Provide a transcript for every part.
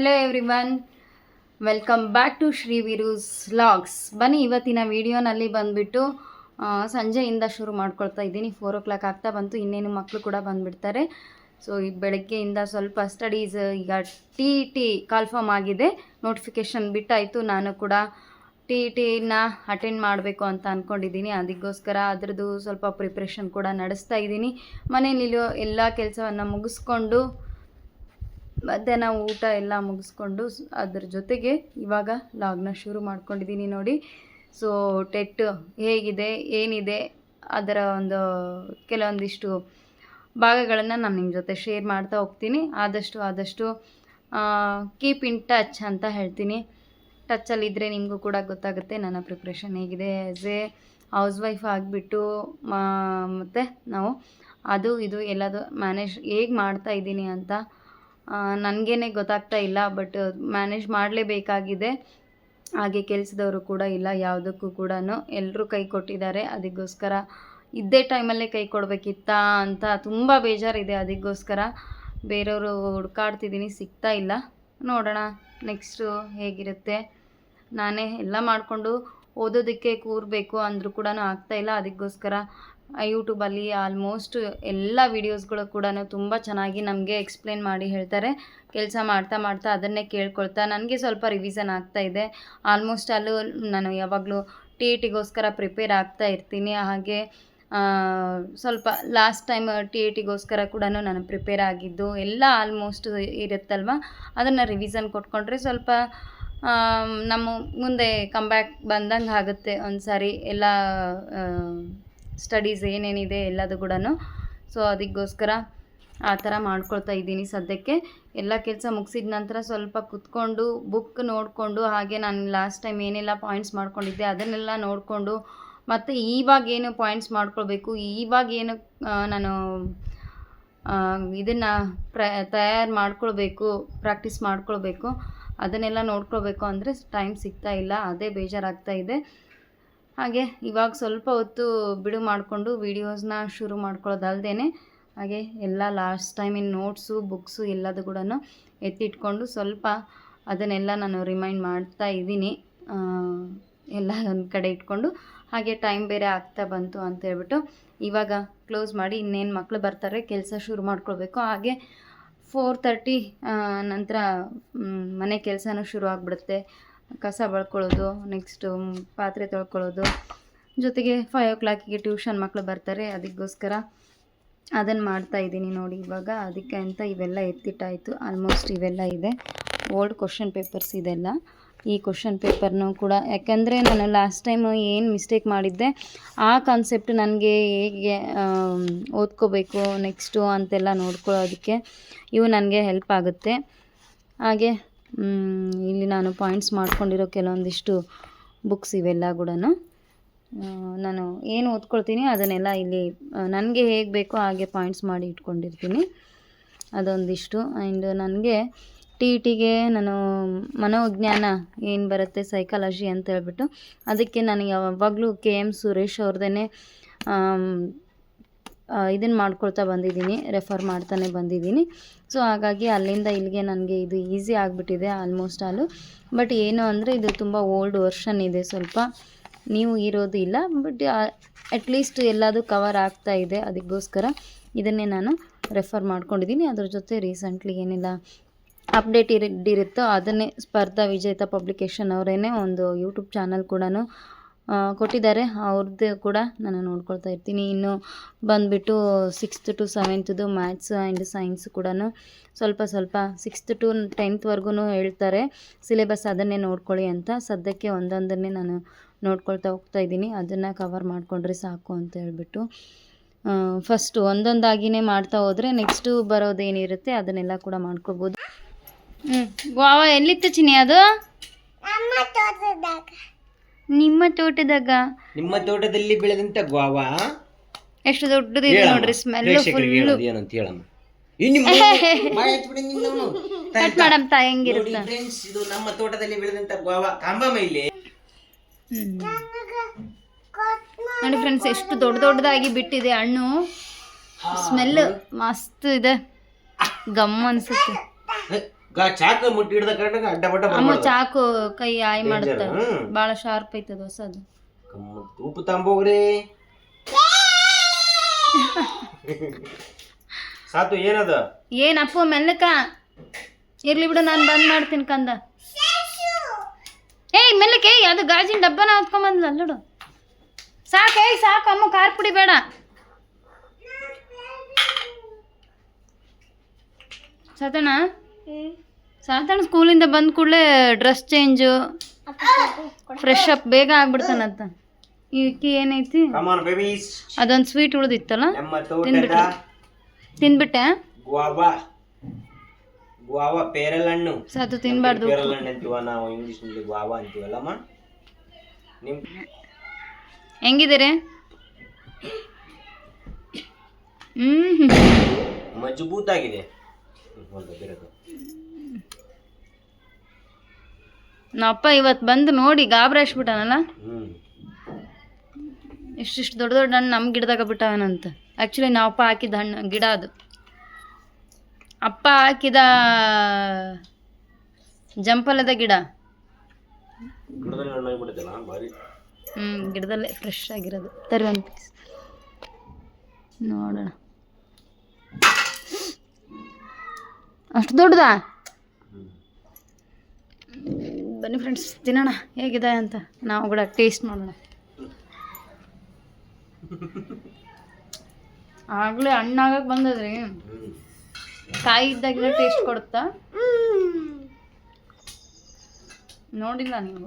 Hello everyone welcome back to Shri Viru's vlogs ಬನ್ನಿ, ಇವತ್ತಿನ ವಿಡಿಯೋನಲ್ಲಿ ಬಂದುಬಿಟ್ಟು ಸಂಜೆಯಿಂದ ಶುರು ಮಾಡ್ಕೊಳ್ತಾ ಇದ್ದೀನಿ. ಫೋರ್ ಓ ಕ್ಲಾಕ್ ಆಗ್ತಾ ಬಂತು, ಇನ್ನೇನು ಮಕ್ಕಳು ಕೂಡ ಬಂದುಬಿಡ್ತಾರೆ. ಸೊ ಈ ಬೆಳಗ್ಗೆಯಿಂದ ಸ್ವಲ್ಪ ಸ್ಟಡೀಸ್ ಈಗ ಟಿ ಟಿ ಕಾಲ್ಫಾರ್ಮ್ ಆಗಿದೆ. ನೋಟಿಫಿಕೇಷನ್ ಬಿಟ್ಟಾಯಿತು, ನಾನು ಕೂಡ ಟಿ ಟಿನ ಅಟೆಂಡ್ ಮಾಡಬೇಕು ಅಂತ ಅಂದ್ಕೊಂಡಿದ್ದೀನಿ ಅದಕ್ಕೋಸ್ಕರ ಅದರದ್ದು ಸ್ವಲ್ಪ ಪ್ರಿಪ್ರೇಷನ್ ಕೂಡ ನಡೆಸ್ತಾ ಇದ್ದೀನಿ. ಮನೇಲಿರೋ ಎಲ್ಲ ಕೆಲಸವನ್ನು ಮುಗಿಸ್ಕೊಂಡು ಮಧ್ಯಾಹ್ನ ಊಟ ಎಲ್ಲ ಮುಗಿಸ್ಕೊಂಡು ಅದ್ರ ಜೊತೆಗೆ ಇವಾಗ ಲಾಗ್ನ ಶುರು ಮಾಡ್ಕೊಂಡಿದ್ದೀನಿ ನೋಡಿ. ಸೊ, ಟೆಟ್ ಹೇಗಿದೆ, ಏನಿದೆ ಅದರ ಒಂದು ಕೆಲವೊಂದಿಷ್ಟು ಭಾಗಗಳನ್ನು ನಾನು ನಿಮ್ಮ ಜೊತೆ ಶೇರ್ ಮಾಡ್ತಾ ಹೋಗ್ತೀನಿ. ಆದಷ್ಟು ಆದಷ್ಟು ಕೀಪ್ ಇನ್ ಟಚ್ ಅಂತ ಹೇಳ್ತೀನಿ. ಟಚ್ಚಲ್ಲಿದ್ದರೆ ನಿಮಗೂ ಕೂಡ ಗೊತ್ತಾಗುತ್ತೆ ನನ್ನ ಪ್ರಿಪ್ರೇಷನ್ ಹೇಗಿದೆ ಆ್ಯಸ್ ಎ ಹೌಸ್ ವೈಫ್ ಆಗಿಬಿಟ್ಟು ಮತ್ತು ನಾವು ಅದು ಇದು ಎಲ್ಲದು ಮ್ಯಾನೇಜ್ ಹೇಗೆ ಮಾಡ್ತಾ ಇದ್ದೀನಿ ಅಂತ ನನಗೇನೆ ಗೊತ್ತಾಗ್ತಾ ಇಲ್ಲ ಬಟ್ ಮ್ಯಾನೇಜ್ ಮಾಡಲೇಬೇಕಾಗಿದೆ. ಹಾಗೆ ಕೆಲಸದವರು ಕೂಡ ಇಲ್ಲ, ಯಾವುದಕ್ಕೂ ಕೂಡ ಎಲ್ಲರೂ ಕೈ ಕೊಟ್ಟಿದ್ದಾರೆ ಅದಕ್ಕೋಸ್ಕರ ಇದ್ದೇ ಟೈಮಲ್ಲೇ ಕೈ ಕೊಡಬೇಕಿತ್ತಾ ಅಂತ ತುಂಬ ಬೇಜಾರಿದೆ ಅದಕ್ಕೋಸ್ಕರ ಬೇರೆಯವರು ಹುಡ್ಕಾಡ್ತಿದ್ದೀನಿ ಸಿಗ್ತಾ ಇಲ್ಲ. ನೋಡೋಣ ನೆಕ್ಸ್ಟು ಹೇಗಿರುತ್ತೆ. ನಾನೇ ಎಲ್ಲ ಮಾಡಿಕೊಂಡು ಓದೋದಕ್ಕೆ ಕೂರಬೇಕು ಅಂದರೂ ಕೂಡ ಆಗ್ತಾಯಿಲ್ಲ ಅದಕ್ಕೋಸ್ಕರ ಯೂಟ್ಯೂಬಲ್ಲಿ ಆಲ್ಮೋಸ್ಟ್ ಎಲ್ಲ ವೀಡಿಯೋಸ್ಗಳು ಕೂಡ ತುಂಬ ಚೆನ್ನಾಗಿ ನಮಗೆ ಎಕ್ಸ್ಪ್ಲೇನ್ ಮಾಡಿ ಹೇಳ್ತಾರೆ. ಕೆಲಸ ಮಾಡ್ತಾ ಮಾಡ್ತಾ ಅದನ್ನೇ ಕೇಳ್ಕೊಳ್ತಾ ನನಗೆ ಸ್ವಲ್ಪ ರಿವಿಸನ್ ಆಗ್ತಾ ಇದೆ. ಆಲ್ಮೋಸ್ಟ್ ಅಲ್ಲೂ ನಾನು ಯಾವಾಗಲೂ ಟಿ ಇ ಟಿಗೋಸ್ಕರ ಪ್ರಿಪೇರ್ ಆಗ್ತಾ ಇರ್ತೀನಿ. ಹಾಗೆ ಸ್ವಲ್ಪ ಲಾಸ್ಟ್ ಟೈಮ್ ಟಿ ಇ ಟಿಗೋಸ್ಕರ ಕೂಡ ನಾನು ಪ್ರಿಪೇರ್ ಆಗಿದ್ದು ಎಲ್ಲ ಆಲ್ಮೋಸ್ಟ್ ಇರುತ್ತಲ್ವ? ಅದನ್ನು ರಿವಿಸನ್ ಕೊಟ್ಕೊಂಡ್ರೆ ಸ್ವಲ್ಪ ನಮ್ಮ ಮುಂದೆ ಕಂಬ್ಯಾಕ್ ಬಂದಂಗೆ ಆಗುತ್ತೆ ಒಂದು ಸಾರಿ ಎಲ್ಲ ಸ್ಟಡೀಸ್ ಏನೇನಿದೆ ಎಲ್ಲದು ಕೂಡ ಸೊ, ಅದಕ್ಕೋಸ್ಕರ ಆ ಥರ ಮಾಡ್ಕೊಳ್ತಾ ಇದ್ದೀನಿ ಸದ್ಯಕ್ಕೆ. ಎಲ್ಲ ಕೆಲಸ ಮುಗಿಸಿದ ನಂತರ ಸ್ವಲ್ಪ ಕುತ್ಕೊಂಡು ಬುಕ್ ನೋಡಿಕೊಂಡು, ಹಾಗೆ ನಾನು ಲಾಸ್ಟ್ ಟೈಮ್ ಏನೆಲ್ಲ ಪಾಯಿಂಟ್ಸ್ ಮಾಡ್ಕೊಂಡಿದ್ದೆ ಅದನ್ನೆಲ್ಲ ನೋಡಿಕೊಂಡು, ಮತ್ತು ಇವಾಗ ಏನು ಪಾಯಿಂಟ್ಸ್ ಮಾಡ್ಕೊಳ್ಬೇಕು ಇವಾಗ ಏನು ನಾನು ಇದನ್ನು ಪ್ರ, ತಯಾರು ಮಾಡ್ಕೊಳ್ಬೇಕು, ಪ್ರಾಕ್ಟೀಸ್ ಮಾಡ್ಕೊಳ್ಬೇಕು, ಅದನ್ನೆಲ್ಲ ನೋಡ್ಕೊಳ್ಬೇಕು ಅಂದರೆ ಟೈಮ್ ಸಿಗ್ತಾ ಇಲ್ಲ, ಅದೇ ಬೇಜಾರಾಗ್ತಾ ಇದೆ. ಹಾಗೆ ಇವಾಗ ಸ್ವಲ್ಪ ಹೊತ್ತು ಬಿಡು ಮಾಡಿಕೊಂಡು ವೀಡಿಯೋಸ್ನ ಶುರು ಮಾಡ್ಕೊಳ್ಳೋದಲ್ದೇ ಹಾಗೆ ಎಲ್ಲ ಲಾಸ್ಟ್ ಟೈಮಿನ ನೋಟ್ಸು ಬುಕ್ಸು ಎಲ್ಲದು ಕೂಡ ಎತ್ತಿಟ್ಕೊಂಡು ಸ್ವಲ್ಪ ಅದನ್ನೆಲ್ಲ ನಾನು ರಿಮೈಂಡ್ ಮಾಡ್ತಾ ಇದ್ದೀನಿ. ಎಲ್ಲ ಒಂದು ಕಡೆ ಇಟ್ಕೊಂಡು ಹಾಗೆ ಟೈಮ್ ಬೇರೆ ಆಗ್ತಾ ಬಂತು ಅಂತ ಹೇಳ್ಬಿಟ್ಟು ಇವಾಗ ಕ್ಲೋಸ್ ಮಾಡಿ ಇನ್ನೇನು ಮಕ್ಕಳು ಬರ್ತಾರೆ ಕೆಲಸ ಶುರು ಮಾಡ್ಕೊಳ್ಬೇಕು. ಹಾಗೆ ಫೋರ್ ತರ್ಟಿ ನಂತರ ಮನೆ ಕೆಲಸನೂ ಶುರು ಆಗಿಬಿಡುತ್ತೆ. ಕಸ ಬಳ್ಕೊಳ್ಳೋದು ನೆಕ್ಸ್ಟು ಪಾತ್ರೆ ತೊಳ್ಕೊಳ್ಳೋದು. ಜೊತೆಗೆ ಫೈವ್ ಓ ಕ್ಲಾಕಿಗೆ ಟ್ಯೂಷನ್ ಮಕ್ಕಳು ಬರ್ತಾರೆ, ಅದಕ್ಕೋಸ್ಕರ ಅದನ್ನು ಮಾಡ್ತಾ ಇದ್ದೀನಿ ನೋಡಿ ಇವಾಗ. ಅದಕ್ಕೆ ಅಂತ ಇವೆಲ್ಲ ಎತ್ತಿಟ್ಟಾಯಿತು. ಆಲ್ಮೋಸ್ಟ್ ಇವೆಲ್ಲ ಇದೆ. ಓಲ್ಡ್ ಕ್ವಶನ್ ಪೇಪರ್ಸ್ ಇದೆಲ್ಲ. ಈ ಕ್ವಶನ್ ಪೇಪರ್ನೂ ಕೂಡ, ಯಾಕೆಂದರೆ ನಾನು ಲಾಸ್ಟ್ ಟೈಮ್ ಏನು ಮಿಸ್ಟೇಕ್ ಮಾಡಿದ್ದೆ, ಆ ಕಾನ್ಸೆಪ್ಟ್ ನನಗೆ ಹೇಗೆ ಓದ್ಕೋಬೇಕು ನೆಕ್ಸ್ಟು ಅಂತೆಲ್ಲ ನೋಡ್ಕೊಳ್ಳೋದಕ್ಕೆ ಇವು ನನಗೆ ಹೆಲ್ಪ್ ಆಗುತ್ತೆ. ಹಾಗೆ ಇಲ್ಲಿ ನಾನು ಪಾಯಿಂಟ್ಸ್ ಮಾಡ್ಕೊಂಡಿರೋ ಕೆಲವೊಂದಿಷ್ಟು ಬುಕ್ಸ್ ಇವೆಲ್ಲ ಕೂಡ ನಾನು ಏನು ಓದ್ಕೊಳ್ತೀನಿ ಅದನ್ನೆಲ್ಲ ಇಲ್ಲಿ ನನಗೆ ಹೇಗೆ ಬೇಕೋ ಹಾಗೆ ಪಾಯಿಂಟ್ಸ್ ಮಾಡಿ ಇಟ್ಕೊಂಡಿರ್ತೀನಿ. ಅದೊಂದಿಷ್ಟು. ಆ್ಯಂಡ್ ನನಗೆ ಟಿ ಇ ಟಿಗೆ ನಾನು ಮನೋವಿಜ್ಞಾನ ಏನು ಬರುತ್ತೆ ಸೈಕಾಲಜಿ ಅಂತ ಹೇಳ್ಬಿಟ್ಟು, ಅದಕ್ಕೆ ನನಗೆ ಯಾವಾಗಲೂ ಕೆ ಎಂ ಸುರೇಶ್ ಅವ್ರದ್ದೇ ಇದನ್ನು ಮಾಡ್ಕೊಳ್ತಾ ಬಂದಿದ್ದೀನಿ ರೆಫರ್ ಮಾಡ್ತಾನೆ ಬಂದಿದ್ದೀನಿ. ಸೊ ಹಾಗಾಗಿ ಅಲ್ಲಿಂದ ಇಲ್ಲಿಗೆ ನನಗೆ ಇದು ಈಸಿ ಆಗಿಬಿಟ್ಟಿದೆ ಆಲ್ಮೋಸ್ಟ್ ಆಲು ಬಟ್ ಏನು ಅಂದರೆ ಇದು ತುಂಬ ಓಲ್ಡ್ ವರ್ಷನ್ ಇದೆ ಸ್ವಲ್ಪ. ನೀವು ಇರೋದು ಇಲ್ಲ ಬಟ್ ಅಟ್ಲೀಸ್ಟ್ ಎಲ್ಲದೂ ಕವರ್ ಆಗ್ತಾ ಇದೆ ಅದಕ್ಕೋಸ್ಕರ. ಇದನ್ನೇ ನಾನು ರೆಫರ್ ಮಾಡ್ಕೊಂಡಿದ್ದೀನಿ. ಅದ್ರ ಜೊತೆ ರೀಸೆಂಟ್ಲಿ ಏನಿಲ್ಲ ಅಪ್ಡೇಟ್ ಇರಿರುತ್ತೋ ಅದನ್ನೇ ಸ್ಪರ್ಧಾ ವಿಜೇತ ಪಬ್ಲಿಕೇಶನ್ ಅವರೇನೇ ಒಂದು ಯೂಟ್ಯೂಬ್ ಚಾನಲ್ ಕೂಡ ಕೊಟ್ಟಿದ್ದಾರೆ. ಅವ್ರದ್ದು ಕೂಡ ನಾನು ನೋಡ್ಕೊಳ್ತಾ ಇರ್ತೀನಿ. ಇನ್ನು ಬಂದುಬಿಟ್ಟು ಸಿಕ್ಸ್ತ್ ಟು ಸೆವೆಂತ್ದು ಮ್ಯಾಥ್ಸ್ ಆ್ಯಂಡ್ ಸೈನ್ಸ್ ಕೂಡ ಸ್ವಲ್ಪ ಸ್ವಲ್ಪ ಸಿಕ್ಸ್ತ್ ಟು ಟೆಂತ್ವರೆಗೂ ಹೇಳ್ತಾರೆ. ಸಿಲೆಬಸ್ ಅದನ್ನೇ ನೋಡ್ಕೊಳ್ಳಿ ಅಂತ. ಸದ್ಯಕ್ಕೆ ಒಂದೊಂದನ್ನೇ ನಾನು ನೋಡ್ಕೊಳ್ತಾ ಹೋಗ್ತಾ ಇದ್ದೀನಿ. ಅದನ್ನು ಕವರ್ ಮಾಡಿಕೊಂಡ್ರೆ ಸಾಕು ಅಂತ ಹೇಳ್ಬಿಟ್ಟು. ಫಸ್ಟು ಒಂದೊಂದಾಗಿನೇ ಮಾಡ್ತಾ ಹೋದರೆ ನೆಕ್ಸ್ಟು ಬರೋದೇನಿರುತ್ತೆ ಅದನ್ನೆಲ್ಲ ಕೂಡ ಮಾಡ್ಕೋಬೋದು ಹ್ಞೂ ಎಲ್ಲಿತ್ತು ಚಿನಿ ಅದು? ನಿಮ್ಮ ತೋಟದಾಗ? ನಿಮ್ಮ ತೋಟದಲ್ಲಿ ಬೆಳೆದಂತ ಗ್ವಾವಾ ಎಷ್ಟು ದೊಡ್ಡದಿದೆ ಹೇಳಮ್ಮ. ನೋಡ್ರಿ ಸ್ಮೆಲ್ ಪ್ರೇಕ್ಷಕರಿಗೆ ಫುಲ್ ಹೇಳೋದು ಏನಂತ ಹೇಳಮ್ಮ. ಈ ನಿಮ್ಮ ಬಾಯ್ ಹಚ್ಬಿಡಿ ನಿನ್ನವನು. ಕಟ್ ಮಾಡಂತ ನೋಡಿ ಹೆಂಗಿರುತ್ತೆ? ಫ್ರೆಂಡ್ಸ್ ಇದು ನಮ್ಮ ತೋಟದಲ್ಲಿ ಬೆಳೆದಂತ ಗ್ವಾವಾ ಕಾಂಬಮ್ಮ ಇಲ್ಲಿ. ನೋಡಿ ಫ್ರೆಂಡ್ಸ್ ಎಷ್ಟು ದೊಡ್ಡ ದೊಡ್ಡದಾಗಿ ಬಿಟ್ಟಿದೆ ಹಣ್ಣು. ಸ್ಮೆಲ್ ಮಸ್ತ್ ಇದೆ. ಗಮ್ ಅನ್ಸುತ್ತೆ. ಗಾ ಚಾಕ ಮುಟ್ಟಿ ಹಿಡ್ದ ಕರೆಕ್ಟಾಗ ಅಡ್ಡ ಬಡ್ಡ ಅಮ್ಮ ಬರ್ಬಾರ್ದು. ಚಾಕು ಕೈ ಆಯ್ ಮಾಡುತ್ತ. ಬಹಳ ಶಾರ್ಪ್ ಐತದ ಹೊಸದು. ಉಪ್ಪು ತಂಬೋಗ್ರಿ. ಸಾತು ಏನದ? ಏನಪ್ಪ ಮೆಲ್ಲಕ? ಇರ್ಲಿ ಬಿಡು ನಾನು ಬಂದ್ ಮಾಡ್ತೀನಿ ಕಂದ. ಏಯ್ ಮೆಲ್ಲಕ್ಕೆ ಅದು ಗಾಜಿನ ಡಬ್ಬನ ಹೊತ್ಕೊಂಬಂದ್ಲ ಅಲ್ಲಡು ಸಾಕು ಏಯ್ ಸಾಕು ಅಮ್ಮ ಖಾರ ಪುಡಿ ಬೇಡ. ಸಾತಣ್ಣ ಸಾತಣ್ಣ ಸ್ಕೂಲಿಂದ ಬಂದ ಕೂಡಲೇ ಡ್ರೆಸ್ ಚೇಂಜು ಫ್ರೆಶ್ ಅಪ್ ಬೇಗ ಆಗ್ಬಿಡ್ತಾನಂತ. ಈಕಿ ಏನೈತಿ? ಅದೊಂದು ಸ್ವೀಟ್ ಉಳಿದಿತ್ತಲ್ಲ? ತಿನ್ಬಿಟ್ರೆ? ತಿಂದ್ಬಿಟ್ಟೆ ಗುವಾವಾ ಪೇರಲ್ ಹಣ್ಣು ಸಾತು ತಿನ್ಬಾರ್ದು ಪೇರಲ ಹಣ್ಣು ಅಂತೀವ ನಾವು ಇಂಗ್ಲಿಷ್ನಲ್ಲಿ ಗುವಾವಾ ಅಂತೀವಲ್ಲಮ್ಮ? ನಿಮ್ ಹೆಂಗಿದ್ದೀರಿ? ಹ್ಮ್. ಮಜಬೂತ್ ಆಗಿದೆ ಹ್ಮ್, ಒಂದು ಬೇರೆದು. ನಮ್ಮಪ್ಪ ಇವತ್ತು ಬಂದು ನೋಡಿ ಗಾಬರಾಯಿಸ್ಬಿಟ್ಟಾನಲ್ಲ? ಹ್ಮ್. ಇಷ್ಟಿಷ್ಟು ದೊಡ್ಡ ದೊಡ್ಡ ಹಣ್ಣು ನಮ್ಮ ಗಿಡದಾಗ ಬಿಟ್ಟಾವನಂತ ಆ್ಯಕ್ಚುಲಿ ನಾವಪ್ಪ ಹಾಕಿದ ಹಣ್ಣು ಗಿಡ ಅದು. ಅಪ್ಪ ಹಾಕಿದ ಜಂಪಲದ ಗಿಡ. ಹ್ಞೂ ಗಿಡದಲ್ಲೇ ಫ್ರೆಶ್ ಆಗಿರೋದು. ತರಿ ಒಂದು ಪೀಸ್ ನೋಡೋಣ. ಅಷ್ಟು ದೊಡ್ಡದಾ? ಬನ್ನಿ ಫ್ರೆಂಡ್ಸ್ ತಿನ್ನೋಣ. ಹೇಗಿದೆ ಅಂತ ನಾವು ಕೂಡ ಟೇಸ್ಟ್ ಮಾಡೋಣ ಆಗಲೇ ಹಣ್ಣಾಗಕ್ಕೆ ಬಂದದ್ರಿ. ಕಾಯಿ ಇದ್ದಾಗ ಟೇಸ್ಟ್ ಕೊಡುತ್ತಾ? ನೋಡಿಲ್ಲ ನೀವು.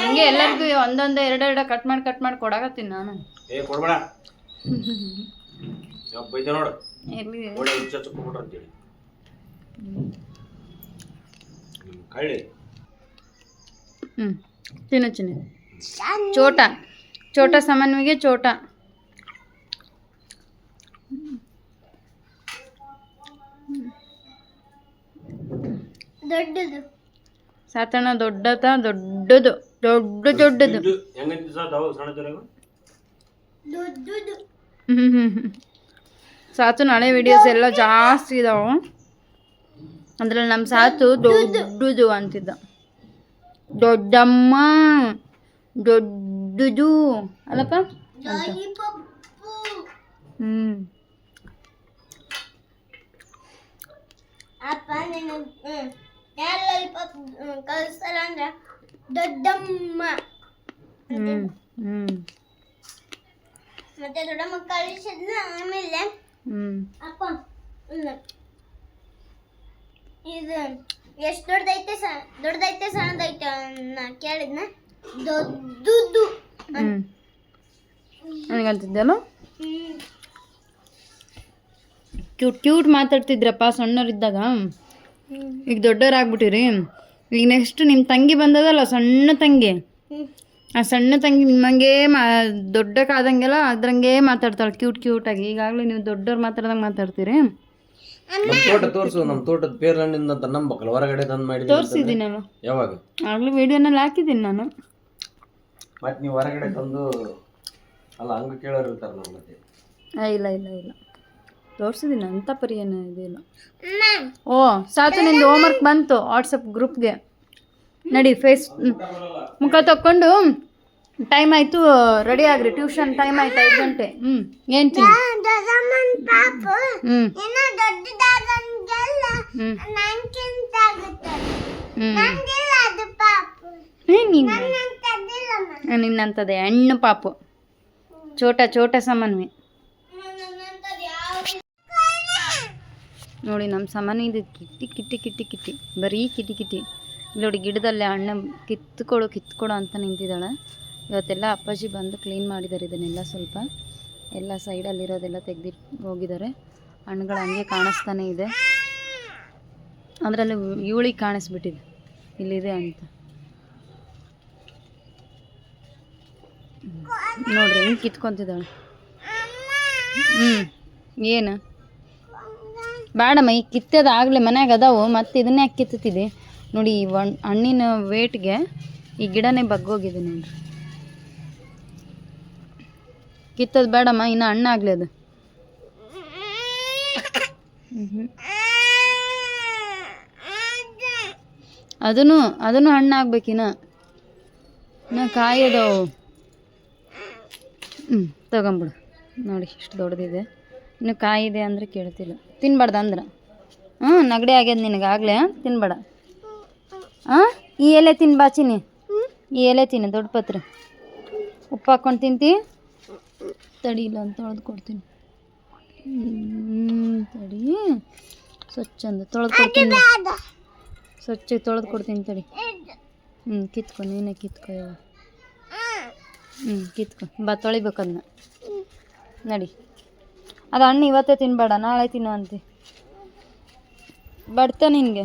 ಹಂಗೆ ಎಲ್ಲರಿಗೂ ಒಂದೊಂದು ಎರಡೆರಡ ಕಟ್ ಮಾಡಿ ಕಟ್ ಮಾಡಿ ಕೊಡಾಕತ್ತೀನಿ ನಾನು. ಏ ಕೊಡ್ಬೇಡ. ಯಾವ ಬೈತ ನೋಡು. ಒಳ್ಳೆ ಹುಚ್ಚ ಚುಕ್ಕೊಬಿಟ್ರ ಅಂತೇಳಿ. ಹ್ಮ್, ಕಳ್ಳಿ. ಹ್ಞೂ ತಿನ್ನು ಚಿನ್ನ ಚೋಟ. ಚೋಟ ಸಾಮಾನ್ಯವಾಗಿ ಚೋಟ. ಸಾತಣ್ಣ ದೊಡ್ಡದ ದೊಡ್ಡದು. ದೊಡ್ಡ ದೊಡ್ಡದು. ಸಾತು ಹಳೆ ವಿಡಿಯೋಸ್ ಎಲ್ಲ ಜಾಸ್ತಿ ಇದಾವೆ ಅದ್ರಲ್ಲಿ ನಮ್ಮ ಸಾತು ದೊಡ್ಡದು ಅಂತಿದ್ದ ದೊಡ್ಡಮ್ಮ ದೊಡ್ಡದು ಅಲ್ಲಪ್ಪ ಅಂತ ಹ್ಞೂ ಅಪ್ಪ ನೀನು ಲಾಲಿಪಾಪ್ ಕಲಿಸ್ತಾರ ಅಂದ್ರ ದೊಡ್ಡಮ್ಮ ಹ್ಞೂ ಹ್ಞೂ ಮತ್ತೆ ದೊಡ್ಡಮ್ಮ ಕಳಿಸಿದ್ನ ಆಮೇಲೆ ಅಪ್ಪ. ಇದು ಎಷ್ಟು ದೊಡ್ಡದೈತೆ ಸ ದೊಡ್ಡದೈತೆ ಸಣ್ಣದೈತೆ ಅನ್ನ ಕೇಳಿದ್ನ? ದೊಡ್ಡದು. ನನಗಂತಿದ್ದಲ್ಲ ಕ್ಯೂಟ್ ಕ್ಯೂಟ್ ಮಾತಾಡ್ತಿದ್ರಪ್ಪ ಸಣ್ಣವರಿದ್ದಾಗ. ಈಗ ದೊಡ್ಡವರಾಗ್ಬಿಟ್ಟಿರಿ. ಈಗ ನೆಕ್ಸ್ಟ್ ನಿಮ್ಮ ತಂಗಿ ಬಂದದಲ್ಲ ಸಣ್ಣ ತಂಗಿ. ಆ ಸಣ್ಣ ತಂಗಿ ನಿಮ್ಮಂಗೆ ಮಾ ದೊಡ್ಡಕ್ಕಾದಂಗೆಲ್ಲ ಅದ್ರಂಗೆ ಮಾತಾಡ್ತಾಳೆ. ಕ್ಯೂಟ್ ಕ್ಯೂಟಾಗಿ ಈಗಾಗಲೇ ನೀವು ದೊಡ್ಡವ್ರು ಮಾತಾಡ್ದಂಗೆ ಮಾತಾಡ್ತೀರಿ. ನಮ್ಮ ತೋಟ ತೋರ್ಸು ನಮ್ಮ ತೋಟದ ಪೇರಲ್ ಹಣ್ಣಿಂದ ಅಂತ ನಂಬಕಲ್ಲ. ಹೊರಗಡೆ ತಂದು ಮಾಡಿದ್ವಿ ತೋರಿಸಿದ್ದೀನಲ್ಲ ಯಾವಾಗ? ಆಗಲೂ ವಿಡಿಯೋನಲ್ಲಿ ಹಾಕಿದ್ದೀನಿ ನಾನು. ಮತ್ತೆ ನೀವು ಹೊರಗಡೆ ತಂದು ಅಲ್ಲ ಹಂಗ ಕೇಳೋರು ಇರ್ತಾರೆ ನಮ್ಮ ಮತ್ತೆ ಆ, ಇಲ್ಲ ಇಲ್ಲ ಇಲ್ಲ. ತೋರಿಸಿದ್ದೀನಿ ಅಂತ ಪರಿ ಏನು ಇದಿಲ್ಲ ಓ ಸಾತು ನಿಂದು ಹೋಮ್ವರ್ಕ್ ಬಂತು ವಾಟ್ಸಪ್ ಗ್ರೂಪ್ಗೆ ನಡಿ ಫೇಸ್ ಮುಖ ತಕ್ಕೊಂಡು ಟೈಮ್ ಆಯಿತು ರೆಡಿ ಆಗ್ರಿ. ಟ್ಯೂಷನ್ ಟೈಮ್ ಆಯ್ತು ಐದು ಗಂಟೆ. ಹ್ಞೂ ಏನು ಹ್ಞೂ ನಿನ್ನಂಥದ್ದೇ ಹೆಣ್ಣು ಪಾಪು. ಚೋಟ ಚೋಟ ಸಮನ್ವಿ ನೋಡಿ ನಮ್ಮ ಸಾಮಾನು ಇದು ಕಿಟ್ಟಿ ಕಿಟ್ಟಿ ಕಿಟ್ಟಿ ಕಿಟ್ಟಿ. ಬರೀ ಕಿಟಿ ಕಿಟಿ ಇಲ್ಲಿ ನೋಡಿ ಗಿಡದಲ್ಲಿ ಹಣ್ಣು ಕಿತ್ಕೊಡು ಕಿತ್ಕೊಡು ಅಂತ ನಿಂತಿದ್ದಾಳೆ. ಇವತ್ತೆಲ್ಲ ಅಪ್ಪಾಜಿ ಬಂದು ಕ್ಲೀನ್ ಮಾಡಿದ್ದಾರೆ ಇದನ್ನೆಲ್ಲ ಸ್ವಲ್ಪ. ಎಲ್ಲ ಸೈಡಲ್ಲಿರೋದೆಲ್ಲ ತೆಗೆದಿಟ್ಟು ಹೋಗಿದ್ದಾರೆ. ಹಣ್ಣುಗಳು ಹಂಗೆ ಕಾಣಿಸ್ತಾನೆ ಇದೆ. ಅದರಲ್ಲಿ ಇವಳಿಗೆ ಕಾಣಿಸ್ಬಿಟ್ಟಿದೆ. ಇಲ್ಲಿದೆ ಅಂತ. ನೋಡ್ರಿ ಹೆಂಗೆ ಕಿತ್ಕೊತಿದ್ದಾಳೆ. ಹ್ಞೂ ಏನು? ಬೇಡಮ್ಮ ಈಗ ಕಿತ್ತದ ಮನ್ಯಾಗ ಅದಾವು, ಮತ್ತೆ ಇದನ್ನೇ ಕಿತ್ತತಿದೆ ನೋಡಿ, ಈ ಒಣ್, ಹಣ್ಣಿನ ವೇಟ್ಗೆ ಈ ಗಿಡನೇ ಬಗ್ಗೋಗಿದೆ ನೋಡ್ರಿ. ಕಿತ್ತದ ಬೇಡಮ್ಮ, ಇನ್ನು ಹಣ್ಣಾಗ್ಲಿ ಅದು. ಅದನ್ನು ಅದನ್ನು ಹಣ್ಣು ಆಗ್ಬೇಕಿನ ನಾ ಕಾಯಿ ಹ್ಞೂ ತಗೊಂಬಿಡು. ನೋಡಿ, ಇಷ್ಟು ದೊಡ್ಡದಿದೆ. ಇನ್ನು ಕಾಯಿದೆ ಅಂದರೆ ಕೇಳ್ತಿಲ್ಲ. ತಿನ್ಬಾರ್ದು ಅಂದ್ರೆ. ಹ್ಞೂ ನಗಡಿ ಆಗ್ಯದ ನಿನಗಾಗಲೇ, ತಿನ್ಬೇಡ. ಹಾಂ ಈ ಎಲೆ ತಿನ್ ಬಾಚಿನಿ ಈ ಎಲೆ ತಿನ್ನು ದೊಡ್ಡ ಪತ್ರ. ಉಪ್ಪು ಹಾಕ್ಕೊಂಡು ತಿಂತಿ? ತಡಿ ಇಲ್ಲ ಅಂತ ತೊಳೆದು ಕೊಡ್ತೀನಿ. ತಡಿ. ಸ್ವಚ್ಛ ಅಂದ. ತೊಳೆದು ಕೊಡ್ತೀನಿ. ಸ್ವಚ್ಛ ತೊಳೆದು ಕೊಡ್ತೀನಿ ತಡಿ. ಹ್ಞೂ ಕಿತ್ಕೊ ನೀನೇ ಕಿತ್ಕೊ ಹ್ಞೂ ಕಿತ್ಕೊ. ಬಾ ತೊಳಿಬೇಕು ಅದನ್ನ. ನಡಿ. ಅದು ಹಣ್ಣು ಇವತ್ತೇ ತಿನ್ಬೇಡ ನಾಳೆ ತಿನ್ನು ಅಂತಿ. ಬಡ್ತ ನಿನಗೆ.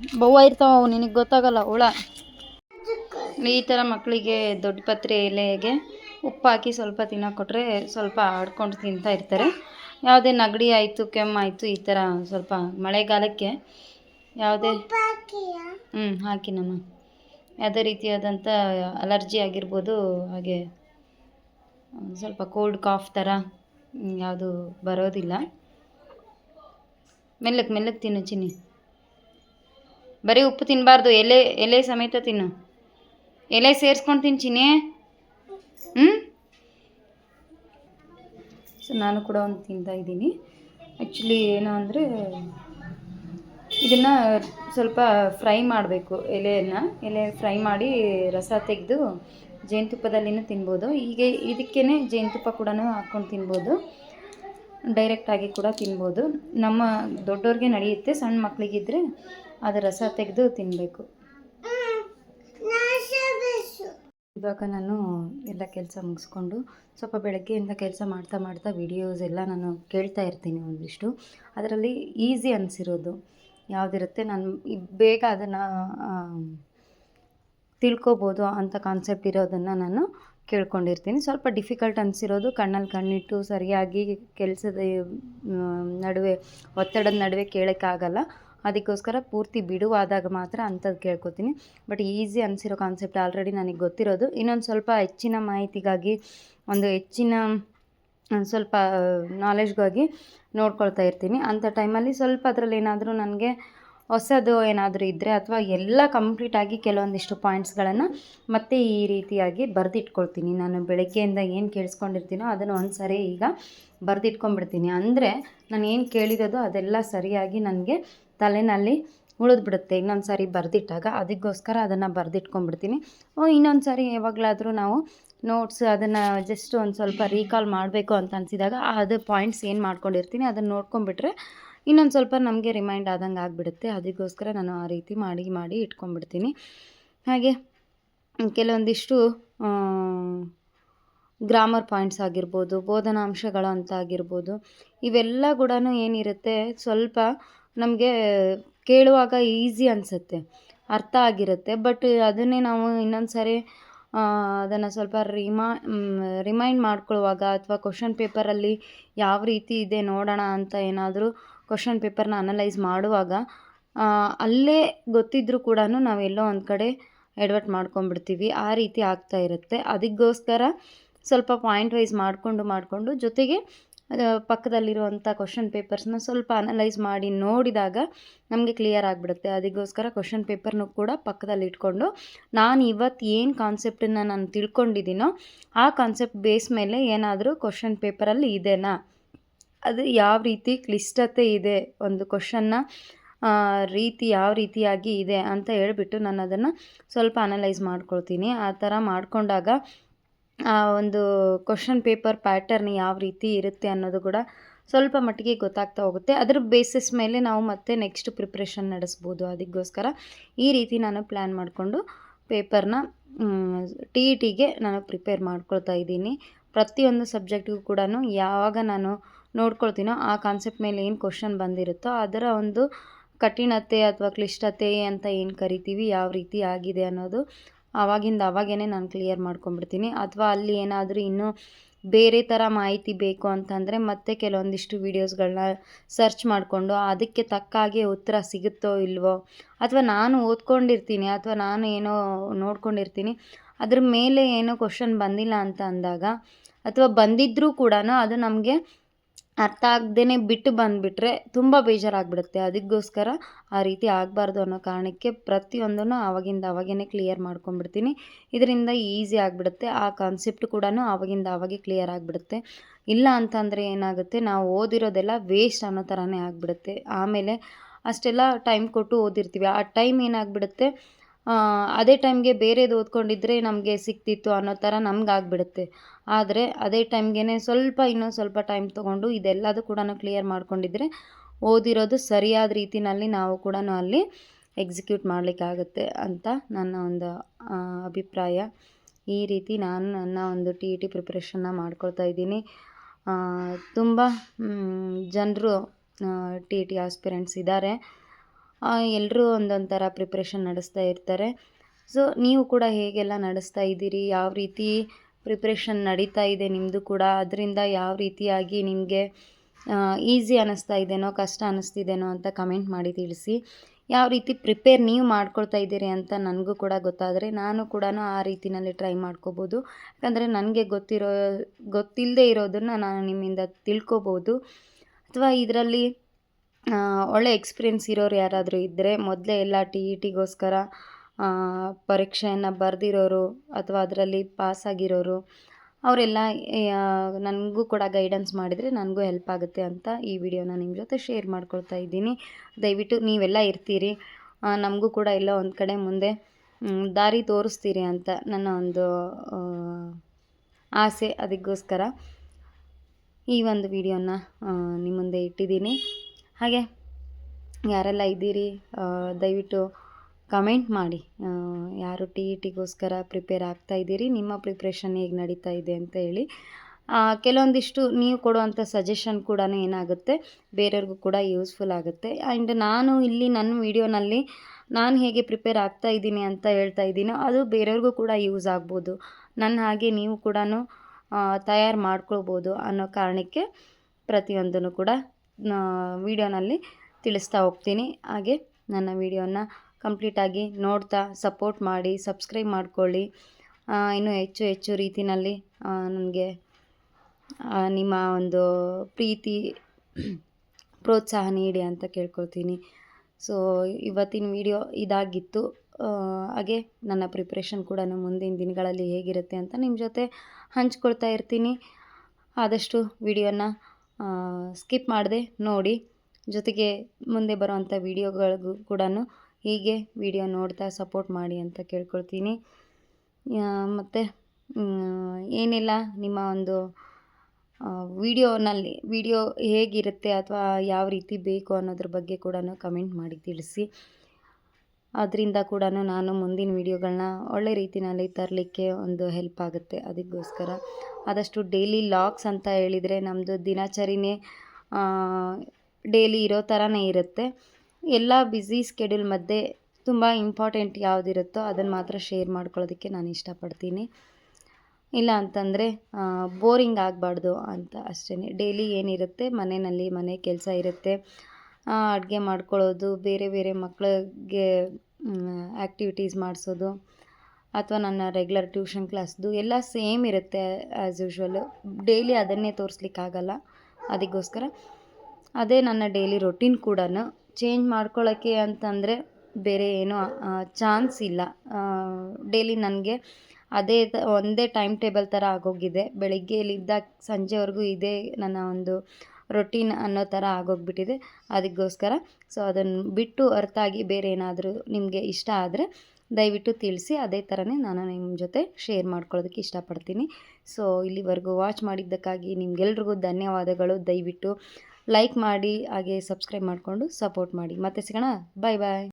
ಬವ್ವ ಇರ್ತಾವ ಅವು ನಿನಗೆ ಗೊತ್ತಾಗಲ್ಲ ಹುಳ. ಈ ಥರ ಮಕ್ಕಳಿಗೆ ದೊಡ್ಡ ಪತ್ರೆ ಎಲೆಗೆ ಉಪ್ಪು ಹಾಕಿ ಸ್ವಲ್ಪ ತಿನ್ನೋಕೆ ಕೊಟ್ಟರೆ ಸ್ವಲ್ಪ ಆಡ್ಕೊಂಡು ತಿಂತಾ ಇರ್ತಾರೆ. ಯಾವುದೇ ನೆಗಡಿ ಆಯಿತು ಕೆಮ್ಮಾಯಿತು ಈ ಥರ ಸ್ವಲ್ಪ ಮಳೆಗಾಲಕ್ಕೆ ಯಾವುದೇ ಹ್ಞೂ ಹಾಕಿ ನಮ್ಮ. ಯಾವುದೇ ರೀತಿಯಾದಂಥ ಅಲರ್ಜಿ ಆಗಿರ್ಬೋದು ಹಾಗೆ ಸ್ವಲ್ಪ ಕೋಲ್ಡ್ ಕಾಫ್ ಥರ ಯಾವುದು ಬರೋದಿಲ್ಲ. ಮೆಲ್ಲಕ್ಕೆ ಮೆಲ್ಲಕ್ಕೆ ತಿನ್ನು ಚಿನ್ನಿ. ಬರೀ ಉಪ್ಪು ತಿನ್ನಬಾರ್ದು ಎಲೆ ಎಲೆ ಸಮೇತ ತಿನ್ನು. ಎಲೆ ಸೇರಿಸ್ಕೊಂಡು ತಿಂತೀನಿ ಹ್ಞೂ ಸೊ ನಾನು ಕೂಡ ಒಂದು ತಿಂತಾ ಇದ್ದೀನಿ. ಆ್ಯಕ್ಚುಲಿ ಏನು ಅಂದರೆ ಇದನ್ನು ಸ್ವಲ್ಪ ಫ್ರೈ ಮಾಡಬೇಕು, ಎಲೆಯನ್ನು. ಎಲೆ ಫ್ರೈ ಮಾಡಿ ರಸ ತೆಗೆದು ಜೇನುತುಪ್ಪದಲ್ಲಿನೂ ತಿನ್ಬೋದು. ಹೀಗೆ ಇದಕ್ಕೇ ಜೇನುತುಪ್ಪ ಕೂಡ ಹಾಕ್ಕೊಂಡು ತಿನ್ಬೋದು. ಡೈರೆಕ್ಟಾಗಿ ಕೂಡ ತಿನ್ಬೋದು. ನಮ್ಮ ದೊಡ್ಡವ್ರಿಗೆ ನಡೆಯುತ್ತೆ, ಸಣ್ಣ ಮಕ್ಕಳಿಗಿದ್ರೆ ಅದು ರಸ ತೆಗೆದು ತಿನ್ನಬೇಕು ಇವಾಗ ನಾನು ಎಲ್ಲ ಕೆಲಸ ಮುಗಿಸ್ಕೊಂಡು ಸ್ವಲ್ಪ ಬೆಳಗ್ಗೆಯಿಂದ ಕೆಲಸ ಮಾಡ್ತಾ ಮಾಡ್ತಾ ವಿಡಿಯೋಸ್ ಎಲ್ಲ ನಾನು ಕೇಳ್ತಾ ಇರ್ತೀನಿ ಒಂದಿಷ್ಟು. ಅದರಲ್ಲಿ ಈಸಿ ಅನಿಸಿರೋದು. ಯಾವುದಿರುತ್ತೆ ನಾನು ಬೇಗ ಅದನ್ನು ತಿಳ್ಕೊಬೋದು ಅಂತ ಕಾನ್ಸೆಪ್ಟ್ ಇರೋದನ್ನು ನಾನು ಕೇಳ್ಕೊಂಡಿರ್ತೀನಿ. ಸ್ವಲ್ಪ ಡಿಫಿಕಲ್ಟ್ ಅನಿಸಿರೋದು. ಕಣ್ಣಲ್ಲಿ ಕಣ್ಣಿಟ್ಟು ಸರಿಯಾಗಿ ಕೆಲಸದ ನಡುವೆ, ಒತ್ತಡದ ನಡುವೆ ಕೇಳೋಕ್ಕಾಗಲ್ಲ. ಅದಕ್ಕೋಸ್ಕರ ಪೂರ್ತಿ ಬಿಡುವಾದಾಗ ಮಾತ್ರ ಅಂಥದ್ದು ಕೇಳ್ಕೊತೀನಿ. ಬಟ್ ಈಸಿ ಅನಿಸಿರೋ ಕಾನ್ಸೆಪ್ಟ್ ಆಲ್ರೆಡಿ ನನಗೆ ಗೊತ್ತಿರೋದು. ಇನ್ನೊಂದು ಸ್ವಲ್ಪ ಹೆಚ್ಚಿನ ಮಾಹಿತಿಗಾಗಿ, ಒಂದು ಹೆಚ್ಚಿನ ಒಂದು ಸ್ವಲ್ಪ ನಾಲೆಜ್ಗಾಗಿ ನೋಡ್ಕೊಳ್ತಾ ಇರ್ತೀನಿ. ಅಂಥ ಟೈಮಲ್ಲಿ ಸ್ವಲ್ಪ ಅದರಲ್ಲಿ ಏನಾದರೂ ನನಗೆ ಹೊಸದು ಏನಾದರೂ ಇದ್ದರೆ ಅಥವಾ ಎಲ್ಲ ಕಂಪ್ಲೀಟಾಗಿ ಕೆಲವೊಂದಿಷ್ಟು ಪಾಯಿಂಟ್ಸ್ಗಳನ್ನು ಮತ್ತೆ ಈ ರೀತಿಯಾಗಿ ಬರೆದಿಟ್ಕೊಳ್ತೀನಿ. ನಾನು ಬೆಳಗ್ಗೆಯಿಂದ ಏನು ಕೇಳಿಸ್ಕೊಂಡಿರ್ತೀನೋ ಅದನ್ನು ಒಂದು ಸರಿ ಈಗ ಬರೆದಿಟ್ಕೊಂಡ್ಬಿಡ್ತೀನಿ. ಅಂದರೆ ನಾನು ಏನು ಕೇಳಿರೋದು ಅದೆಲ್ಲ ಸರಿಯಾಗಿ ನನಗೆ ತಲೆನಲ್ಲಿ ಉಳಿದ್ಬಿಡುತ್ತೆ. ಇನ್ನೊಂದು ಸಾರಿ ಬರೆದಿಟ್ಟಾಗ ಅದಕ್ಕೋಸ್ಕರ ಅದನ್ನು ಬರೆದಿಟ್ಕೊಂಡ್ಬಿಡ್ತೀನಿ. ಇನ್ನೊಂದು ಸಾರಿ ಯಾವಾಗಲಾದರೂ ನಾವು ನೋಟ್ಸ್ ಅದನ್ನು ಜಸ್ಟ್ ಒಂದು ಸ್ವಲ್ಪ ರೀಕಾಲ್ ಮಾಡಬೇಕು ಅಂತ ಅನಿಸಿದಾಗ ಅದು ಪಾಯಿಂಟ್ಸ್ ಏನು ಮಾಡ್ಕೊಂಡಿರ್ತೀನಿ ಅದನ್ನು ನೋಡ್ಕೊಂಡ್ಬಿಟ್ರೆ ಇನ್ನೊಂದು ಸ್ವಲ್ಪ ನಮಗೆ ರಿಮೈಂಡ್ ಆದಂಗೆ ಆಗಿಬಿಡುತ್ತೆ. ಅದಕ್ಕೋಸ್ಕರ ನಾನು ಆ ರೀತಿ ಮಾಡಿ ಮಾಡಿ ಇಟ್ಕೊಂಡ್ಬಿಡ್ತೀನಿ. ಹಾಗೆ ಕೆಲವೊಂದಿಷ್ಟು ಗ್ರಾಮರ್ ಪಾಯಿಂಟ್ಸ್ ಆಗಿರ್ಬೋದು, ಬೋಧನಾಂಶಗಳು ಅಂತ ಆಗಿರ್ಬೋದು, ಇವೆಲ್ಲ ಕೂಡ ಏನಿರುತ್ತೆ? ಸ್ವಲ್ಪ ನಮಗೆ ಕೇಳುವಾಗ ಈಸಿ ಅನಿಸುತ್ತೆ. ಅರ್ಥ ಆಗಿರುತ್ತೆ. ಬಟ್ ಅದನ್ನೇ ನಾವು ಇನ್ನೊಂದು ಸಾರಿ ಅದನ್ನು ಸ್ವಲ್ಪ ರಿಮಾ ರಿಮೈಂಡ್ ಮಾಡ್ಕೊಳ್ಳುವಾಗ ಅಥವಾ ಕ್ವಶನ್ ಪೇಪರಲ್ಲಿ ಯಾವ ರೀತಿ ಇದೆ ನೋಡೋಣ ಅಂತ ಏನಾದರೂ ಕ್ವಶನ್ ಪೇಪರ್ನ ಅನಲೈಸ್ ಮಾಡುವಾಗ ಅಲ್ಲೇ ಗೊತ್ತಿದ್ದರೂ ಕೂಡ ಎಲ್ಲೋ ಒಂದು ಕಡೆ ಎಡ್ವರ್ಟ್ ಮಾಡ್ಕೊಂಡ್ಬಿಡ್ತೀವಿ. ಆ ರೀತಿ ಆಗ್ತಾ ಇರುತ್ತೆ. ಅದಕ್ಕೋಸ್ಕರ ಸ್ವಲ್ಪ ಪಾಯಿಂಟ್ ವೈಸ್ ಮಾಡಿಕೊಂಡು ಮಾಡಿಕೊಂಡು ಜೊತೆಗೆ ಪಕ್ಕದಲ್ಲಿರುವಂಥ ಕ್ವಶನ್ ಪೇಪರ್ಸ್ನ ಸ್ವಲ್ಪ ಅನಲೈಸ್ ಮಾಡಿ ನೋಡಿದಾಗ ನಮಗೆ ಕ್ಲಿಯರ್ ಆಗಿಬಿಡುತ್ತೆ. ಅದಕ್ಕೋಸ್ಕರ ಕ್ವಶನ್ ಪೇಪರ್ನೂ ಕೂಡ ಪಕ್ಕದಲ್ಲಿ ಇಟ್ಕೊಂಡು ನಾನು ಇವತ್ತು ಏನು ಕಾನ್ಸೆಪ್ಟನ್ನು ನಾನು ತಿಳ್ಕೊಂಡಿದ್ದೀನೋ ಆ ಕಾನ್ಸೆಪ್ಟ್ ಬೇಸ್ ಮೇಲೆ ಏನಾದರೂ ಕ್ವಶನ್ ಪೇಪರಲ್ಲಿ ಇದೆನಾ? ಅದು ಯಾವ ರೀತಿ ಕ್ಲಿಷ್ಟತೆ ಇದೆ? ಒಂದು ಕ್ವಶನ್ನ ರೀತಿ ಯಾವ ರೀತಿಯಾಗಿ ಇದೆ ಅಂತ ಹೇಳಿಬಿಟ್ಟು ನಾನು ಅದನ್ನು ಸ್ವಲ್ಪ ಅನಲೈಸ್ ಮಾಡ್ಕೊಳ್ತೀನಿ. ಆ ಥರ ಮಾಡಿಕೊಂಡಾಗ ಆ, ಒಂದು ಕ್ವಶನ್ ಪೇಪರ್ ಪ್ಯಾಟರ್ನ್ ಯಾವ ರೀತಿ ಇರುತ್ತೆ ಅನ್ನೋದು ಕೂಡ ಸ್ವಲ್ಪ ಮಟ್ಟಿಗೆ ಗೊತ್ತಾಗ್ತಾ ಹೋಗುತ್ತೆ. ಅದ್ರ ಬೇಸಿಸ್ ಮೇಲೆ ನಾವು ಮತ್ತೆ ನೆಕ್ಸ್ಟ್ ಪ್ರಿಪ್ರೇಷನ್ ನಡೆಸ್ಬೋದು. ಅದಕ್ಕೋಸ್ಕರ ಈ ರೀತಿ ನಾನು ಪ್ಲ್ಯಾನ್ ಮಾಡಿಕೊಂಡು ಪೇಪರ್ನ ಟಿ ಇ ಟಿಗೆ ನಾನು ಪ್ರಿಪೇರ್ ಮಾಡ್ಕೊಳ್ತಾ ಇದ್ದೀನಿ. ಪ್ರತಿಯೊಂದು ಸಬ್ಜೆಕ್ಟಿಗೂ ಕೂಡ ಯಾವಾಗ ನಾನು ನೋಡ್ಕೊಳ್ತೀನೋ ಆ ಕಾನ್ಸೆಪ್ಟ್ ಮೇಲೆ ಏನು ಕ್ವಶನ್ ಬಂದಿರುತ್ತೋ ಅದರ ಒಂದು ಕಠಿಣತೆ ಅಥವಾ ಕ್ಲಿಷ್ಟತೆ ಅಂತ ಏನು ಕರಿತೀವಿ, ಯಾವ ರೀತಿ ಆಗಿದೆ ಅನ್ನೋದು ಆವಾಗಿಂದ ಆವಾಗೇ ನಾನು ಕ್ಲಿಯರ್ ಮಾಡ್ಕೊಂಬಿಡ್ತೀನಿ ಅಥವಾ ಅಲ್ಲಿ ಏನಾದರೂ ಇನ್ನೂ ಬೇರೆ ಥರ ಮಾಹಿತಿ ಬೇಕು ಅಂತಂದರೆ ಮತ್ತೆ ಕೆಲವೊಂದಿಷ್ಟು ವೀಡಿಯೋಸ್ಗಳನ್ನ ಸರ್ಚ್ ಮಾಡಿಕೊಂಡು ಅದಕ್ಕೆ ತಕ್ಕ ಹಾಗೆ ಉತ್ತರ ಸಿಗುತ್ತೋ ಇಲ್ವೋ, ಅಥವಾ ನಾನು ಓದ್ಕೊಂಡಿರ್ತೀನಿ, ಅಥವಾ ನಾನು ಏನೋ ನೋಡ್ಕೊಂಡಿರ್ತೀನಿ, ಅದ್ರ ಮೇಲೆ ಏನೋ ಕ್ವಶನ್ ಬಂದಿಲ್ಲ ಅಂತ ಅಂದಾಗ, ಅಥವಾ ಬಂದಿದ್ದರೂ ಕೂಡ ಅದು ನಮಗೆ ಅರ್ಥ ಆಗ್ದೇ ಬಿಟ್ಟು ಬಂದುಬಿಟ್ರೆ ತುಂಬ ಬೇಜಾರಾಗ್ಬಿಡುತ್ತೆ. ಅದಕ್ಕೋಸ್ಕರ ಆ ರೀತಿ ಆಗಬಾರ್ದು ಅನ್ನೋ ಕಾರಣಕ್ಕೆ ಪ್ರತಿಯೊಂದನ್ನು ಆವಾಗಿಂದ ಆವಾಗೇ ಕ್ಲಿಯರ್ ಮಾಡ್ಕೊಂಡ್ಬಿಡ್ತೀನಿ. ಇದರಿಂದ ಈಸಿ ಆಗಿಬಿಡುತ್ತೆ. ಆ ಕಾನ್ಸೆಪ್ಟ್ ಕೂಡ ಆವಾಗಿಂದ ಅವಾಗೆ ಕ್ಲಿಯರ್ ಆಗಿಬಿಡುತ್ತೆ. ಇಲ್ಲ ಅಂತಂದರೆ ಏನಾಗುತ್ತೆ, ನಾವು ಓದಿರೋದೆಲ್ಲ ವೇಸ್ಟ್ ಅನ್ನೋ ಥರನೇ ಆಗಿಬಿಡುತ್ತೆ. ಆಮೇಲೆ ಅಷ್ಟೆಲ್ಲ ಟೈಮ್ ಕೊಟ್ಟು ಓದಿರ್ತೀವಿ. ಆ ಟೈಮ್ ಏನಾಗ್ಬಿಡುತ್ತೆ ಅದೇ ಟೈಮ್ಗೆ ಬೇರೆದು ಓದ್ಕೊಂಡಿದ್ರೆ ನಮಗೆ ಸಿಕ್ತಿತ್ತು ಅನ್ನೋ ಥರ ನಮ್ಗೆ ಆದರೆ ಅದೇ ಟೈಮ್ಗೆ ಸ್ವಲ್ಪ ಇನ್ನೊಂದು ಸ್ವಲ್ಪ ಟೈಮ್ ತೊಗೊಂಡು ಇದೆಲ್ಲದು ಕೂಡ ಕ್ಲಿಯರ್ ಮಾಡ್ಕೊಂಡಿದ್ರೆ ಓದಿರೋದು ಸರಿಯಾದ ರೀತಿನಲ್ಲಿ ನಾವು ಕೂಡ ಅಲ್ಲಿ ಎಕ್ಸಿಕ್ಯೂಟ್ ಮಾಡಲಿಕ್ಕಾಗುತ್ತೆ ಅಂತ ನನ್ನ ಒಂದು ಅಭಿಪ್ರಾಯ. ಈ ರೀತಿ ನಾನು ನನ್ನ ಒಂದು ಟಿ ಇ ಟಿ ಪ್ರಿಪ್ರೇಷನ್ನ ಮಾಡ್ಕೊಳ್ತಾ ಇದ್ದೀನಿ. ತುಂಬ ಜನರು ಟಿ ಇ ಟಿ ಆಸ್ಪಿರೆಂಟ್ಸ್ ಇದ್ದಾರೆ. ಎಲ್ಲರೂ ಒಂದೊಂದು ಥರ ಪ್ರಿಪ್ರೇಷನ್ ನಡೆಸ್ತಾ ಇರ್ತಾರೆ. ಸೊ ನೀವು ಕೂಡ ಹೇಗೆಲ್ಲ ನಡೆಸ್ತಾ ಇದ್ದೀರಿ? ಯಾವ ರೀತಿ ಪ್ರಿಪ್ರೇಷನ್ ನಡೀತಾ ಇದೆ ನಿಮ್ಮದು ಕೂಡ? ಅದರಿಂದ ಯಾವ ರೀತಿಯಾಗಿ ನಿಮಗೆ ಈಸಿ ಅನ್ನಿಸ್ತಾ ಇದೇನೋ, ಕಷ್ಟ ಅನ್ನಿಸ್ತಿದೇನೋ ಅಂತ ಕಮೆಂಟ್ ಮಾಡಿ ತಿಳಿಸಿ. ಯಾವ ರೀತಿ ಪ್ರಿಪೇರ್ ನೀವು ಮಾಡ್ಕೊಳ್ತಾ ಇದ್ದೀರಿ ಅಂತ ನನಗೂ ಕೂಡ ಗೊತ್ತಾದರೆ ನಾನು ಕೂಡ ಆ ರೀತಿನಲ್ಲಿ ಟ್ರೈ ಮಾಡ್ಕೋಬೋದು. ಯಾಕಂದರೆ ನನಗೆ ಗೊತ್ತಿರೋ ಗೊತ್ತಿಲ್ಲದೆ ಇರೋದನ್ನು ನಾನು ನಿಮ್ಮಿಂದ ತಿಳ್ಕೊಬೋದು. ಅಥವಾ ಇದರಲ್ಲಿ ಒಳ್ಳೆ ಎಕ್ಸ್ಪೀರಿಯೆನ್ಸ್ ಇರೋರು ಯಾರಾದರೂ ಇದ್ದರೆ ಮೊದಲೇ ಎಲ್ಲ ಟಿ ಇ ಟಿಗೋಸ್ಕರ ಪರೀಕ್ಷೆಯನ್ನು ಬರೆದಿರೋರು ಅಥವಾ ಅದರಲ್ಲಿ ಪಾಸಾಗಿರೋರು ಅವರೆಲ್ಲ ನನಗೂ ಕೂಡ ಗೈಡೆನ್ಸ್ ಮಾಡಿದರೆ ನನಗೂ ಹೆಲ್ಪ್ ಆಗುತ್ತೆ ಅಂತ ಈ ವಿಡಿಯೋನ ನಿಮ್ಮ ಜೊತೆ ಶೇರ್ ಮಾಡ್ಕೊಳ್ತಾ ಇದ್ದೀನಿ. ದಯವಿಟ್ಟು ನೀವೆಲ್ಲ ಇರ್ತೀರಿ. ನಮಗೂ ಕೂಡ ಎಲ್ಲ ಒಂದು ಕಡೆ ಮುಂದೆ ದಾರಿ ತೋರಿಸ್ತೀರಿ ಅಂತ ನನ್ನ ಒಂದು ಆಸೆ. ಅದಕ್ಕೋಸ್ಕರ ಈ ಒಂದು ವಿಡಿಯೋನ ನಿಮ್ಮ ಮುಂದೆ ಇಟ್ಟಿದ್ದೀನಿ. ಹಾಗೆ ಯಾರೆಲ್ಲ ಇದ್ದೀರಿ ದಯವಿಟ್ಟು ಕಮೆಂಟ್ ಮಾಡಿ. ಯಾರು ಟಿ ಇ ಟಿಗೋಸ್ಕರ ಪ್ರಿಪೇರ್ ಆಗ್ತಾ ಇದ್ದೀರಿ, ನಿಮ್ಮ ಪ್ರಿಪ್ರೇಷನ್ ಹೇಗೆ ನಡೀತಾ ಇದೆ ಅಂತ ಹೇಳಿ. ಕೆಲವೊಂದಿಷ್ಟು ನೀವು ಕೊಡುವಂಥ ಸಜೆಷನ್ ಕೂಡ ಏನಾಗುತ್ತೆ, ಬೇರೆಯವ್ರಿಗೂ ಕೂಡ ಯೂಸ್ಫುಲ್ ಆಗುತ್ತೆ. ಆ್ಯಂಡ್ ನಾನು ಇಲ್ಲಿ ನನ್ನ ವಿಡಿಯೋನಲ್ಲಿ ನಾನು ಹೇಗೆ ಪ್ರಿಪೇರ್ ಆಗ್ತಾ ಇದ್ದೀನಿ ಅಂತ ಹೇಳ್ತಾ ಇದ್ದೀನೋ, ಅದು ಬೇರೆಯವ್ರಿಗೂ ಕೂಡ ಯೂಸ್ ಆಗ್ಬೋದು. ನನ್ನ ಹಾಗೆ ನೀವು ಕೂಡ ತಯಾರು ಮಾಡ್ಕೊಳ್ಬೋದು ಅನ್ನೋ ಕಾರಣಕ್ಕೆ ಪ್ರತಿಯೊಂದನ್ನು ಕೂಡ ವಿಡಿಯೋನಲ್ಲಿ ತಿಳಿಸ್ತಾ ಹೋಗ್ತೀನಿ. ಹಾಗೆ ನನ್ನ ವಿಡಿಯೋನ ಕಂಪ್ಲೀಟಾಗಿ ನೋಡ್ತಾ ಸಪೋರ್ಟ್ ಮಾಡಿ, ಸಬ್ಸ್ಕ್ರೈಬ್ ಮಾಡಿಕೊಳ್ಳಿ. ಇನ್ನೂ ಹೆಚ್ಚು ಹೆಚ್ಚು ರೀತಿಯಲ್ಲಿ ನನಗೆ ನಿಮ್ಮ ಒಂದು ಪ್ರೀತಿ, ಪ್ರೋತ್ಸಾಹ ನೀಡಿ ಅಂತ ಕೇಳ್ಕೊಳ್ತೀನಿ. ಸೊ ಇವತ್ತಿನ ವಿಡಿಯೋ ಇದಾಗಿತ್ತು. ಹಾಗೆ ನನ್ನ ಪ್ರಿಪ್ರೇಷನ್ ಕೂಡ ಮುಂದಿನ ದಿನಗಳಲ್ಲಿ ಹೇಗಿರುತ್ತೆ ಅಂತ ನಿಮ್ಮ ಜೊತೆ ಹಂಚ್ಕೊಳ್ತಾ ಇರ್ತೀನಿ. ಆದಷ್ಟು ವಿಡಿಯೋನ ಸ್ಕಿಪ್ ಮಾಡದೆ ನೋಡಿ. ಜೊತೆಗೆ ಮುಂದೆ ಬರುವಂಥ ವೀಡಿಯೋಗಳಿಗೂ ಕೂಡ ಹೀಗೆ ವಿಡಿಯೋ ನೋಡ್ತಾ ಸಪೋರ್ಟ್ ಮಾಡಿ ಅಂತ ಕೇಳ್ಕೊಳ್ತೀನಿ. ಮತ್ತು ಏನಿಲ್ಲ, ನಿಮ್ಮ ಒಂದು ವಿಡಿಯೋನಲ್ಲಿ, ವಿಡಿಯೋ ಹೇಗಿರುತ್ತೆ ಅಥವಾ ಯಾವ ರೀತಿ ಬೇಕು ಅನ್ನೋದ್ರ ಬಗ್ಗೆ ಕೂಡ ಕಮೆಂಟ್ ಮಾಡಿ ತಿಳಿಸಿ. ಅದರಿಂದ ಕೂಡ ನಾನು ಮುಂದಿನ ವೀಡಿಯೋಗಳನ್ನ ಒಳ್ಳೆ ರೀತಿಯಲ್ಲಿ ತರಲಿಕ್ಕೆ ಒಂದು ಹೆಲ್ಪ್ ಆಗುತ್ತೆ. ಅದಕ್ಕೋಸ್ಕರ ಆದಷ್ಟು ಡೈಲಿ ಲಾಗ್ಸ್ ಅಂತ ಹೇಳಿದರೆ ನಮ್ಮದು ದಿನಚರಿನೇ ಡೈಲಿ ಇರೋ ಥರನೇ ಇರುತ್ತೆ. ಎಲ್ಲ ಬ್ಯುಸಿ ಸ್ಕೆಡ್ಯೂಲ್ ಮಧ್ಯೆ ತುಂಬ ಇಂಪಾರ್ಟೆಂಟ್ ಯಾವುದಿರುತ್ತೋ ಅದನ್ನು ಮಾತ್ರ ಶೇರ್ ಮಾಡ್ಕೊಳ್ಳೋದಕ್ಕೆ ನಾನು ಇಷ್ಟಪಡ್ತೀನಿ. ಇಲ್ಲ ಅಂತಂದರೆ ಬೋರಿಂಗ್ ಆಗಬಾರ್ದು ಅಂತ ಅಷ್ಟೇ ಡೈಲಿ ಏನಿರುತ್ತೆ? ಮನೆಯಲ್ಲಿ ಮನೆ ಕೆಲಸ ಇರುತ್ತೆ. ಅಡುಗೆ ಮಾಡ್ಕೊಳ್ಳೋದು, ಬೇರೆ ಬೇರೆ ಮಕ್ಕಳಿಗೆ ಆ್ಯಕ್ಟಿವಿಟೀಸ್ ಮಾಡಿಸೋದು, ಅಥವಾ ನನ್ನ ರೆಗ್ಯುಲರ್ ಟ್ಯೂಷನ್ ಕ್ಲಾಸ್ದು ಎಲ್ಲ ಸೇಮ್ ಇರುತ್ತೆ ಆ್ಯಸ್ ಯೂಶ್ವಲ್ ಡೈಲಿ ಅದನ್ನೇ ತೋರಿಸ್ಲಿಕ್ಕಾಗಲ್ಲ. ಅದಕ್ಕೋಸ್ಕರ ಅದೇ ನನ್ನ ಡೈಲಿ ರೊಟೀನ್ ಕೂಡ ಚೇಂಜ್ ಮಾಡ್ಕೊಳ್ಳೋಕ್ಕೆ ಅಂತಂದರೆ ಬೇರೆ ಏನೂ ಚಾನ್ಸ್ ಇಲ್ಲ. ಡೈಲಿ ನನಗೆ ಅದೇ ಒಂದೇ ಟೈಮ್ ಟೇಬಲ್ ಥರ ಆಗೋಗಿದೆ. ಬೆಳಿಗ್ಗೆಲಿದ್ದ ಸಂಜೆವರೆಗೂ ಇದೇ ನನ್ನ ಒಂದು ರೊಟೀನ್ ಅನ್ನೋ ಥರ ಆಗೋಗ್ಬಿಟ್ಟಿದೆ. ಅದಕ್ಕೋಸ್ಕರ ಸೊ ಅದನ್ನು ಬಿಟ್ಟು ಹೊರತಾಗಿ ಬೇರೆ ಏನಾದರೂ ನಿಮಗೆ ಇಷ್ಟ ಆದರೆ ದಯವಿಟ್ಟು ತಿಳಿಸಿ. ಅದೇ ಥರನೇ ನಾನು ನಿಮ್ಮ ಜೊತೆ ಶೇರ್ ಮಾಡ್ಕೊಳ್ಳೋದಕ್ಕೆ ಇಷ್ಟಪಡ್ತೀನಿ. ಸೊ ಇಲ್ಲಿವರೆಗೂ ವಾಚ್ ಮಾಡಿದ್ದಕ್ಕಾಗಿ ನಿಮಗೆಲ್ರಿಗೂ ಧನ್ಯವಾದಗಳು. ದಯವಿಟ್ಟು ಲೈಕ್ ಮಾಡಿ, ಹಾಗೆ ಸಬ್ಸ್ಕ್ರೈಬ್ ಮಾಡಿಕೊಂಡು ಸಪೋರ್ಟ್ ಮಾಡಿ. ಮತ್ತೆ ಸಿಗೋಣ. ಬಾಯ್ ಬಾಯ್.